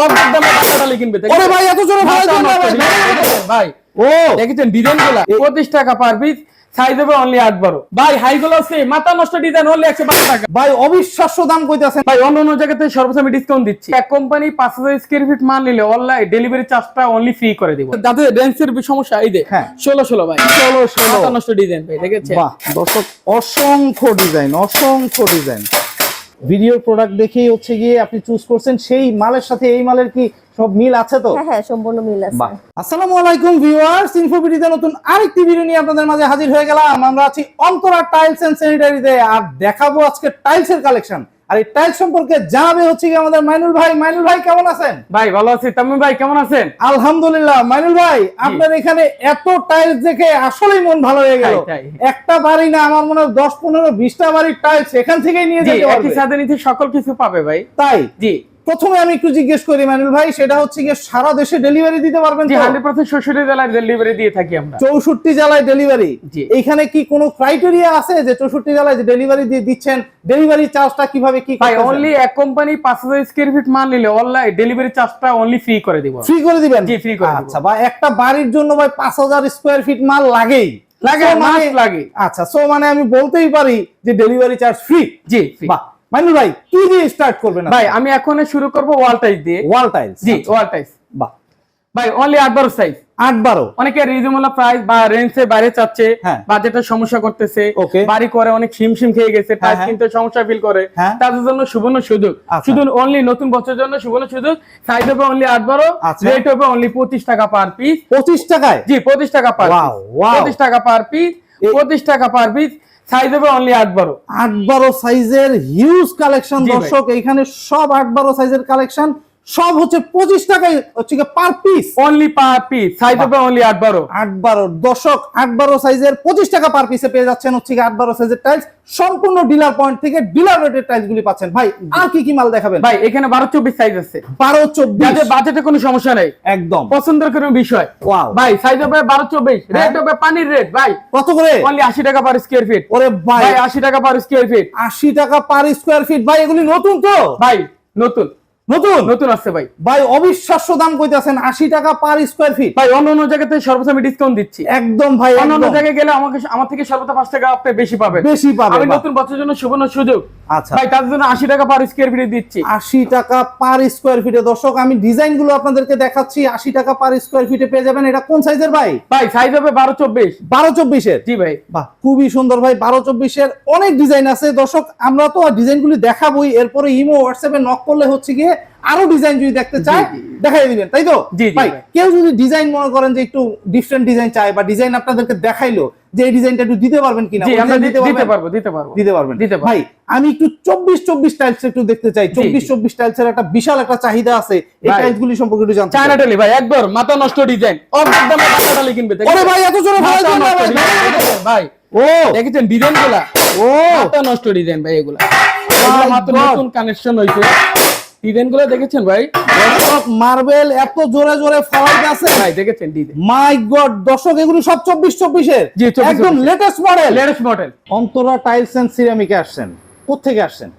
অর্ধেক দামে টাকাটা কিনবে ওরে ভাই এত জোরে ভাই মাথা নষ্ট design, ভাই। ও। দেখেছেন ডিজাইনগুলা পঁচিশ টাকা পার পিস সাইজ হবে অনলি আট বারো ভাই হাই গুলো আছে মাথা নষ্ট ডিজাইন হলে একশো পাঁচ টাকা। ভাই অবিশ্বাস্য দাম কইতাছেন। ভাই অন্য অন্য জায়গাতে সর্বোচ্চ আমি ডিসকাউন্ট দিচ্ছি। এক কোম্পানি পাঁচ হাজার স্কোয়ার ফিট মাল নিলে অনলাইন ডেলিভারি চার্জটা অনলি ফ্রি করে দিব। যাতে রেঞ্জের সমস্যা এই হ্যাঁ। ষোলো ষোলো ভাই। ষোলো ষোলো। মাথা নষ্ট ডিজাইন ভাই দর্শক অসংখ্য ডিজাইন অসংখ্য ডিজাইন ভিডিওর প্রোডাক্ট দেখেই হচ্ছে গিয়ে আপনি চুজ করছেন সেই মালের সাথে এই মালের কি সব মিল আছে তো? হ্যাঁ হ্যাঁ সম্পূর্ণ মিল আছে। আসসালামু আলাইকুম ভিউয়ার্স ইনফোবিটিতে নতুন আরেকটি ভিডিও নিয়ে আপনাদের মাঝে হাজির হয়ে গেলাম। আমরা আছি অন্তরা টাইলস এন্ড স্যানিটারিতে আর দেখাবো আজকে টাইলসের কালেকশন আর এই টাইলস সম্পর্কে জানাবে হচ্ছে কি আমাদের মাইনুল ভাই। মাইনুল ভাই কেমন আছেন? ভাই ভালো আছি। তামিম ভাই কেমন আছেন? আলহামদুলিল্লাহ। মাইনুল ভাই আপনার এখানে এত টাইলস দেখে আসলেই মন ভালো হয়ে গেল। একটা বাড়ি না আমার মনে হয় দশ পনেরো বিশটা বাড়ির টাইলস এখান থেকেই নিয়ে যেতে একই পারবে। সাথে নিতে সকল কিছু পাবে ভাই। তাই? জি। প্রথমে আমি একটু জিজ্ঞেস করি মাইনুল ভাই সেটা হচ্ছে গিয়ে সারা দেশে ডেলিভারি দিতে পারবেন? হান্ড্রেড পার্সেন্ট শ্বশুরের জেলায় ডেলিভারি দিয়ে থাকি আমরা। চৌষট্টি জেলায় ডেলিভারি জি। এইখানে কি কোনো ক্রাইটেরিয়া আছে যে চৌষট্টি জেলায় যে ডেলিভারি দিয়ে দিচ্ছেন? ডেলিভারি চার্জটা কীভাবে কি ভাই অনলি এক কোম্পানি পাঁচ হাজার স্কোয়ার ফিট মাল নিলে অনলাইন ডেলিভারি চার্জটা অনলি ফ্রি করে দিব। ফ্রি করে দিবেন? জি, ফ্রি করে আচ্ছা বা একটা বাড়ির জন্য ভাই পাঁচ হাজার স্কোয়ার ফিট মাল লাগেই। লাগে মাস মানে- লাগে। আচ্ছা সো মানে আমি বলতেই পারি যে ডেলিভারি চার্জ ফ্রি জি। বাহ মাইনুল ভাই কি দিয়ে স্টার্ট করবেন ভাই আমি এখন শুরু করব ওয়াল টাইস দিয়ে। ওয়াল টাইলস জি ওয়াল টাইস বাহ। ভাই অনলি আট বারো সাইজ আট বারো? অনেকে রিজনেবল প্রাইস বা রেঞ্জে বাইরে চাচ্ছে হ্যাঁ। বাজেটের সমস্যা করতেছে। বাড়ি করে অনেক হিমশিম খেয়ে গেছে টাইস হ্যাঁ। কিনতে সমস্যা ফিল করে। হ্যাঁ। তাদের জন্য সুবর্ণ সুযোগ। আচ্ছা। শুধু অনলি নতুন বছরের জন্য সুবর্ণ সুযোগ। সাইজ হবে অনলি আট বারো আচ্ছা। রেট হবে অনলি পঁচিশ টাকা পার পিস পঁচিশ টাকায়? জি পঁচিশ টাকা পার wow. পঁচিশ টাকা পার পিস পঁচিশ টাকা পার পিস সাইজ হবে অনলি আট বারো। আট বারো সাইজের হিউজ কালেকশন দর্শক এইখানে সব আট বারো সাইজের কালেকশন সব হচ্ছে পঁচিশ টাকায় হচ্ছে per piece only per piece size হবে অনলি আট বারো। আট বারো। দশক আট বারো সাইজের পঁচিশ টাকা পার পিসে পেয়ে যাচ্ছেন হচ্ছে আট বারো সাইজের টাইলস সম্পূর্ণ ডিলার পয়েন্ট থেকে ডিলার রেটের টাইলস গুলি পাচ্ছেন। ভাই আর কি কি মাল দেখাবেন? ভাই এখানে বারো চব্বিশ সাইজ আছে। বারো চব্বিশ। যাদের বাজেটে কোনো সমস্যা নেই। একদম। পছন্দের কোনো বিষয়. ভাই সাইজ হবে বারো চব্বিশ হ্যাঁ। রেট হবে পানির রেট ভাই। কত করে? অনলি আশি টাকা পার স্কোয়ার ফিট ওরে ভাই। আশি টাকা পার স্কোয়ার ফিট আশি টাকা পার স্কোয়ার ফিট ভাই এগুলি নতুন তো? ভাই নতুন। নতুন? নতুন আসছে ভাই। ভাই অবিশ্বাস্য দাম কইতাছেন আশি টাকা পার স্কোয়ার ফিট ভাই অন্য অন্য জায়গাতে সর্বোচ্চ আমি ডিসকাউন্ট দিচ্ছি। একদম ভাই অন্য অন্য জায়গায় গেলে আমাকে আমার থেকে সর্বোচ্চ পাঁচ টাকা আপনি বেশি পাবেন। বেশি পাবেন, আমি নতুন বছরের জন্য সুবর্ণ সুযোগ। আচ্ছা। ভাই তার জন্য আশি টাকা পার স্কোয়ার ফিট দিচ্ছি। আশি টাকা পার স্কোয়ার ফিটে দর্শক আমি ডিজাইনগুলো আপনাদেরকে দেখাচ্ছি। আশি টাকা পার স্কোয়ার ফিটে পেয়ে যাবেন। এটা কোন সাইজের ভাই? ভাই সাইজ হবে বারো চব্বিশ। বারো চব্বিশের? জি ভাই। বাহ খুবই সুন্দর ভাই। বারো চব্বিশের অনেক ডিজাইন আছে। দর্শক আমরা তো ডিজাইন গুলি দেখাবোই। এরপরে ইমো হোয়াটসঅ্যাপে নক করলে হচ্ছে গিয়ে আরও ডিজাইন যদি দেখতে চায়। দেখাই দিবেন তাই তো? ভাই। কেউ যদি ডিজাইন মনে করেন যে একটু ডিফারেন্ট ডিজাইন চায় বা ডিজাইন আপনাদেরকে দেখাইলো যে এই ডিজাইনটা একটু দিতে পারবেন কিনা দিতে পারব দিতে পারব। দিতে পারবেন। দিতে। ভাই আমি একটু চব্বিশ চব্বিশ টাইলস একটু দেখতে চাই। চব্বিশ। চব্বিশ টাইলস এর একটা বিশাল একটা চাহিদা আছে। এই। টাইলস গুলি সম্পর্কে একটু জানতে চায়না। টালি ভাই একবার মাথা নষ্ট ডিজাইন অর্ধেক দামে টাকা টালি কিনবে ওরে ভাই এত জোরে ভাই মাথা ভাই, ও। দেখেছেন ডিজাইনগুলা? ও। মাথা নষ্ট ডিজাইন ভাই এগুলা। মাত্র নতুন কানেকশন হয়েছে ডিজাইনগুলো দেখেছেন ভাই? মার্বেল এত জোরে জোরে ফলাইতে আছে। ভাই দেখেছেন মাই গড দর্শক এগুলো সব চব্বিশ চব্বিশের। জি, 24 একদম 24 latest model latest model Antara tiles and সিরামিকে আসছেন। কোথেকে আসছেন?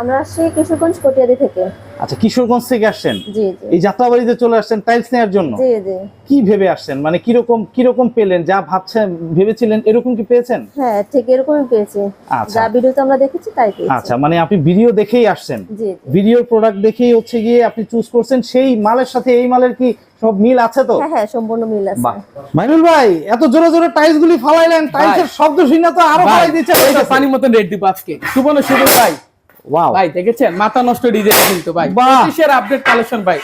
আমরা আসছি কিশোরগঞ্জ কটিয়াদি থেকে। আচ্ছা কিশোরগঞ্জ থেকে আসছেন? জি জি। এই যাত্রাবাড়িতে চলে আসছেন টাইলস নেওয়ার জন্য? জি জি। কি ভেবে আসছেন? মানে কীরকম কীরকম পেলেন? যা ভাবছেন ভেবেছিলেন এরকম কি পেয়েছেন? হ্যাঁ ঠিক এরকমই পেয়েছি। আচ্ছা। যা ভিডিওতে আমরা দেখেছি তাই পেয়েছি। আচ্ছা মানে আপনি ভিডিও দেখেই আসছেন। জি জি। ভিডিওর প্রোডাক্ট দেখেই হচ্ছে গিয়ে আপনি চুজ করছেন। সেই মালের সাথে এই মালের কি সব মিল আছে তো? হ্যাঁ হ্যাঁ সম্পূর্ণ মিল আছে। বাহ। মাইনুল ভাই এত জোরে জোরে টাইলস গুলি ফালাইলেন। টাইলসের শব্দ শুনে তো আরও ভাই ফালাই দিচ্ছে এই যে পানির মতন রেট দিব আজকে। সুবর্ণ সুযোগ ভাই। ওয়াও ভাই দেখেছেন? মাথা নষ্ট ডিজাইন কিন্তু ভাই। বাহ। পঁচিশের আপডেট কালেকশন ভাই।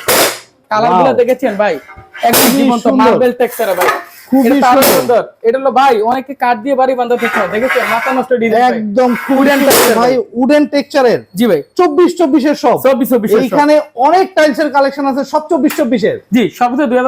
কালারগুলো দেখেছেন ভাই? একদম জীবন্ত মার্বেল টেক্সচারে ভাই। খুবই সুন্দর। এটা হলো ভাই অনেকে কাঠ দিয়ে বাড়ি বাঁধা দেখছে দেখেছেন? মাথা নষ্ট ডিজাইন একদম ভাই উডেন টেক্সচারের জি ভাই। সব। এইখানে অনেক টাইলসের কালেকশন আছে সব জি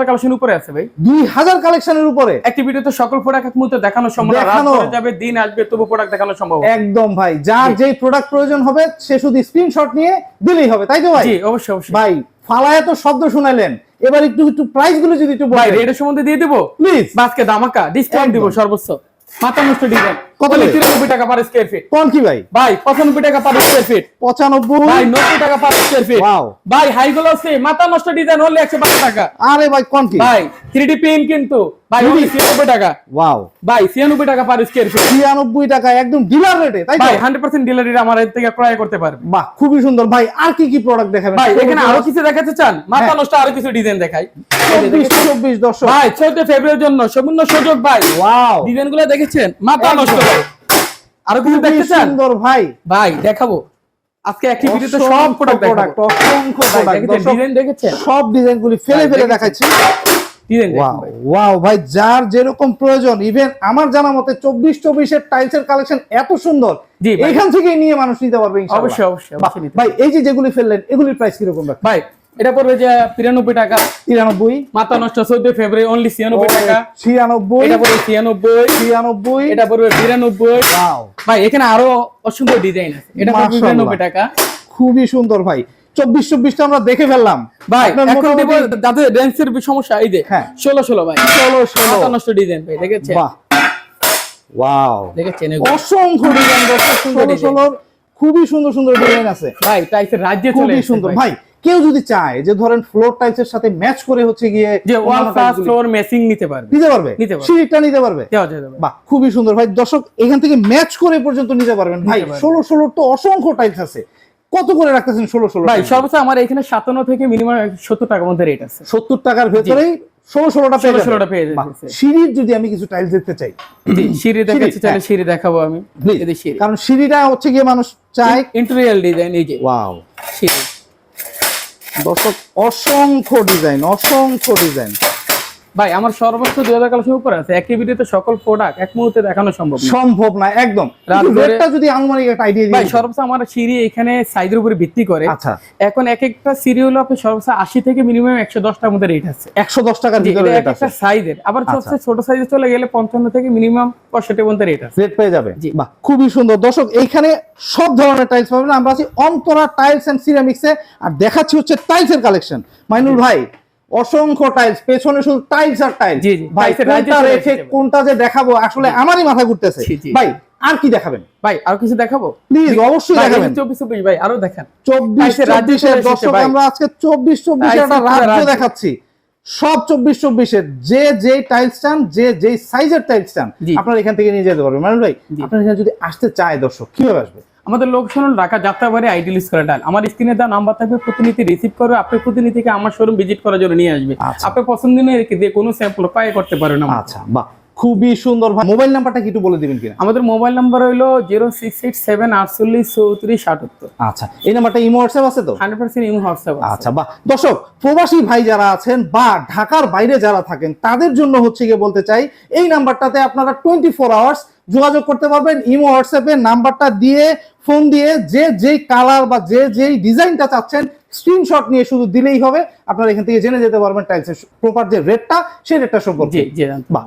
কালেকশন উপরে আছে ভাই। দুই হাজার কালেকশনের উপরে। একটি ভিডিওতে সকল প্রোডাক্ট এক মুহূর্তে দেখানো সম্ভব না। রাত দেখানো। যাবে দিন আসবে তবু প্রোডাক্ট দেখানো সম্ভব। একদম ভাই যার যেই প্রোডাক্ট প্রয়োজন হবে সে শুধু স্ক্রিনশট নিয়ে দিলেই হবে। তাই তো ভাই? জি অবশ্যই অবশ্যই। ভাই ফালায় তো শব্দ শুনাইলেন। এবার একটু একটু প্রাইসগুলো যদি একটু বাইরে এটার রেটের সম্বন্ধে দিয়ে দেবো? প্লিজ আজকে দামাকা ডিসকাউন্ট দিব সর্বোচ্চ। মাথা নষ্ট ডিজাইন। কত তিরানব্বই টাকা পার স্কোয়ার ফিট কোন কি ভাই? ভাই পঁচানব্বই টাকা পার স্কোয়ার ফিট পঁচানব্বই? ভাই নব্বই টাকা পার স্কোয়ার ফিট Wow. ভাই হাইগুলো আছে মাথা নষ্ট ডিজাইন হলে একশো বারো টাকা। আরে ভাই কোন কি? ভাই থ্রি ডি পেন কিন্তু। ভাই ছিয়ানব্বই টাকা। ওয়াও ভাই ছিয়ানব্বই টাকা পার স্কোয়ার ফিট ছিয়ানব্বই টাকা একদম ডিলার রেটে তাই ভাই হান্ড্রেড পার্সেন্ট ডিলারি আমার থেকে ক্রয় করতে পারবে। বাহ খুবই সুন্দর। ভাই আর কি কি প্রোডাক্ট দেখাবেন? ভাই এখানে আরও কিছু দেখাতে চান? মাথা হ্যাঁ। নষ্ট আরও কিছু ডিজাইন দেখাই। চব্বিশ চব্বিশ দর্শক। ভাই চোদ্দ ফেব্রুয়ারির জন্য সম্পূর্ণ সুযোগ ভাই। ওয়াও ডিজাইনগুলো দেখেছেন? মাথা নষ্ট। আরও কিছু দেখতে চান? সুন্দর ভাই। ভাই দেখাবো। আজকে একই ভিডিওতে সব প্রোডাক্ট প্রোডাক্ট দেখাবো। অসংখ্য প্রোডাক্ট ডিজাইন দেখেছেন সব ডিজাইন গুলি ফেলে ফেলে? দেখাচ্ছি। ওয়াও ভাই। যার যেরকম প্রয়োজন ইভেন আমার জানা মতে চব্বিশ চব্বিশের টাইলস এর কালেকশন এত সুন্দর। এখান থেকে নিয়ে মানুষ নিতে পারবে অবশ্যই, অবশ্যই, ভাই এই যে যেগুলি ফেললেন এগুলির প্রাইস কীরকম ভাই এটা পড়বে যে তিরানব্বই টাকা। তিরানব্বই। মাথা নষ্ট চোদ্দ ফেব্রুয়ারি অনলি ছিয়ানব্বই টাকা। ছিয়ানব্বই। এটা পড়বে ছিয়ানব্বই। ছিয়ানব্বই। এটা পড়বে বিরানব্বই। ভাই এখানে আরও অসংখ্য ডিজাইন আছে। এটা পড়বে। বিরানব্বই টাকা। খুবই সুন্দর ভাই। চব্বিশ চব্বিশটা আমরা দেখে ফেললাম। ভাই এখন দেবো যাদের রেঞ্জের সমস্যা এই যে হ্যাঁ। ষোলো ষোলো ভাই। ষোলো ষোলো মাথা নষ্ট ডিজাইন ভাই দেখেছেন? বাহ। ওয়াও দেখেছেন অসংখ্য ডিজাইন ষোলো ষোলোর খুবই সুন্দর সুন্দর ডিজাইন আছে। ভাই টাইসের রাজ্যে চলে খুবই সুন্দর। ভাই কেউ যদি চায় যে ধরেন ফ্লোর টাইলস এর সাথে ম্যাচ করে হচ্ছে গিয়ে যে ওয়াল প্লাস ফ্লোর ম্যাচিং নিতে পারবে। নিতে পারবে। নিতে পারবে। সিঁড়িটা নিতে পারবে। বাহ খুবই সুন্দর। ভাই দর্শক এখান থেকে ম্যাচ করে পর্যন্ত নিতে পারবেন। ভাই। ষোলো ষোলো তো অসংখ্য টাইলস আছে। কত করে রাখতেছেন ষোলো ষোলো ভাই সর্বোচ্চ আমার এখানে সাতান্ন থেকে মিনিমাম সত্তর টাকার মধ্যে রেট আছে। সত্তর টাকার ভেতরেই ষোলো ষোলোটা পেয়ে 16 যাবেন। 16টা পেয়ে যাচ্ছে। সিঁড়ির যদি আমি কিছু টাইলস দেখতে চাই। সিঁড়ি দেখাচ্ছি হ্যাঁ। চাইলে সিঁড়ি দেখাবো আমি। কারণ সিঁড়িটা হচ্ছে গিয়ে মানুষ চায় ইন্টেরিয়াল ডিজাইন এই যে। ওয়াও সিঁড়ি। দর্শক অসংখ্য ডিজাইন অসংখ্য ডিজাইন। ভাই আমার সর্বোচ্চ দুই হাজার কালেকশন উপরে আছে। একই ভিডিওতে সকল প্রোডাক্ট এক মুহূর্তে দেখানো সম্ভব সম্ভব না একদম। রেটটা যদি আনুমানিক একটা আইডিয়া ভাই সর্বোচ্চ আমার সিঁড়ি এখানে সাইজের উপরে ভিত্তি করে। আচ্ছা। এখন এক একটা সিঁড়ি হলো আপনি সর্বোচ্চ আশি থেকে মিনিমাম একশো দশটার মধ্যে রেট আছে। একশো দশ টাকার জি, ভিতরে রেট আছে একটা সাইজের আবার আচ্ছা। সবচেয়ে ছোট সাইজে চলে গেলে পঞ্চান্ন থেকে মিনিমাম পঁয়ষট্টি পর্যন্ত রেট আছে। রেট পেয়ে যাবে। জি। বাহ খুবই সুন্দর। দর্শক এইখানে সব ধরনের টাইলস পাবেন। আমরা আছি অন্তরা টাইলস এন্ড সিরামিক্সে আর দেখাচ্ছি হচ্ছে টাইলস এর কালেকশন মাইনুল ভাই অসংখ্য টাইলস পেছনে শুধু টাইলস আর টাইলস ভাই কোনটা রেখে কোনটা যে দেখাবো আসলে আমারই মাথা ঘুরতেছে। ভাই আর কি দেখাবেন? ভাই আর কিছু দেখাবো? প্লিজ অবশ্যই দেখাবেন। এই চব্বিশ চব্বিশ ভাই আরও দেখান। চব্বিশ টাইলসের রাজ্যে চব্বিশের দর্শক আমরা আজকে চব্বিশ চব্বিশের একটা রাজ্য রাজ্য। দেখাচ্ছি। সব চব্বিশ চব্বিশের যে যে টাইলস চান যে যে সাইজের টাইলস চান। আপনারা এখান থেকে নিয়ে যেতে পারবেন। মানুষ ভাই। আপনার এখানে যদি আসতে চায় দর্শক কীভাবে আসবে? আমাদের লোকেশন হল ঢাকা যাত্রাবাড়ি আইডিয়াল স্কোয়ার ডাল। আমার স্ক্রিনে দেওয়া নাম্বার থাকবে প্রতিনিধি রিসিভ করবে আপনি প্রতিনিধিকে আমার শোরুম ভিজিট করার জন্য নিয়ে আসবে। আপনি আপনার পছন্দ নিয়ে রেখে দিয়ে কোনো স্যাম্পল পায়ে করতে পারেন আমার আচ্ছা বাহ। খুবই সুন্দর ভাই মোবাইল নাম্বারটা কি একটু বলে দিবেন কিনা? আমাদের মোবাইল নাম্বার হলো জিরো সিক্স এইট সেভেন আটচল্লিশ চৌত্রিশ আটাত্তর। আচ্ছা এই নাম্বারটা ইমো হোয়াটসঅ্যাপ আছে তো? হান্ড্রেড পার্সেন্ট ইমো হোয়াটসঅ্যাপ আচ্ছা বাহ। দর্শক প্রবাসী ভাই যারা আছেন বা ঢাকার বাইরে যারা থাকেন তাদের জন্য হচ্ছে গিয়ে বলতে চাই এই নাম্বারটাতে আপনারা টোয়েন্টি ফোর আওয়ার্স যোগাযোগ করতে পারবেন। ইমো হোয়াটসঅ্যাপে নাম্বারটা দিয়ে ফোন দিয়ে যে যেই কালার বা যে যেই ডিজাইনটা চাচ্ছেন স্ক্রিনশট নিয়ে শুধু দিলেই হবে। আপনারা এখান থেকে জেনে যেতে পারবেন টাইলসের প্রপার যে রেটটা সেই রেটটা সম্পর্কে। জি জি জানতে বাহ।